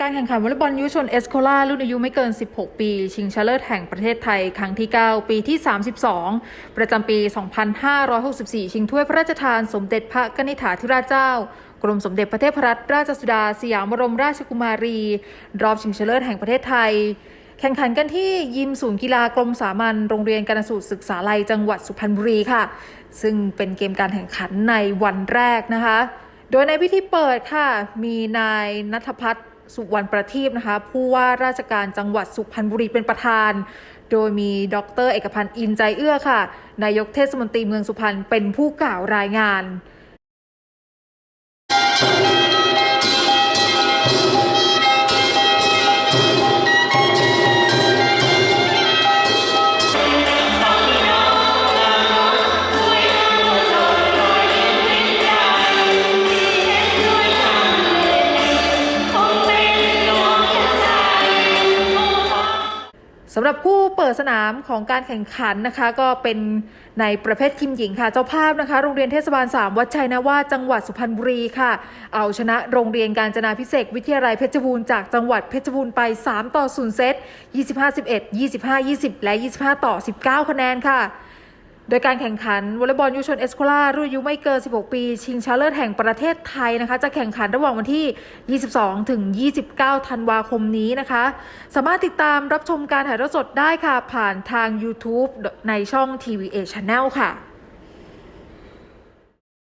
การแข่งขันวอลเลย์บอลยุชนเอสโคลารุ่นอายุไม่เกิน 16 ปี ชิงชนะเลิศแห่งประเทศไทย ครั้งที่ 9 ปีที่ 32 ประจำปี 2564 ชิงถ้วยพระราชทานสมเด็จพระกนิษฐาธิราชเจ้า กรมสมเด็จพระเทพรัตนราชสุดา สยามบรมราชกุมารี รอบชิงชนะเลิศแห่งประเทศไทย แข่งขันกันที่ยิมศูนย์กีฬากรมสามัญโรงเรียนการสูตรศึกษาลัยจังหวัดสุพรรณบุรีค่ะ ซึ่งเป็นเกมการแข่งขันในวันแรกนะคะ โดยในพิธีเปิดค่ะ มีนายนัทพัฒน์ สุวรรณประทีปนะคะ ผู้ว่าราชการจังหวัดสุพรรณบุรีเป็นประธาน โดยมีดร เอกพันธ์อินใจเอื้อค่ะ นายกเทศมนตรีเมืองสุพรรณเป็นผู้กล่าวรายงาน สำหรับคู่เปิดสนามของการแข่งขันนะคะ ก็เป็นในประเภททีมหญิงค่ะ เจ้าภาพนะคะ โรงเรียนเทศบาล 3 วัดชัยนาวาจังหวัดสุพรรณบุรีค่ะ เอาชนะโรงเรียนการจนาพิเศษวิทยาลัยเพชรบูรณ์จากจังหวัดเพชรบูรณ์ไป 3 ต่อ 0 เซต25-11 25-20 และ 25 ต่อ 19 คะแนนค่ะ โดยการแข่งขันวอลเลย์บอลยุชนเอสโคลารุ่นอายุไม่เกิน 16 ปี ชิงชาเลิศแห่งประเทศไทยนะคะ จะแข่งขันระหว่างวันที่ 22 ถึง 29 ธันวาคมนี้นะคะ สามารถติดตามรับชมการถ่ายทอดสดได้ค่ะ ผ่านทาง YouTube ในช่อง TVA Channel ค่ะ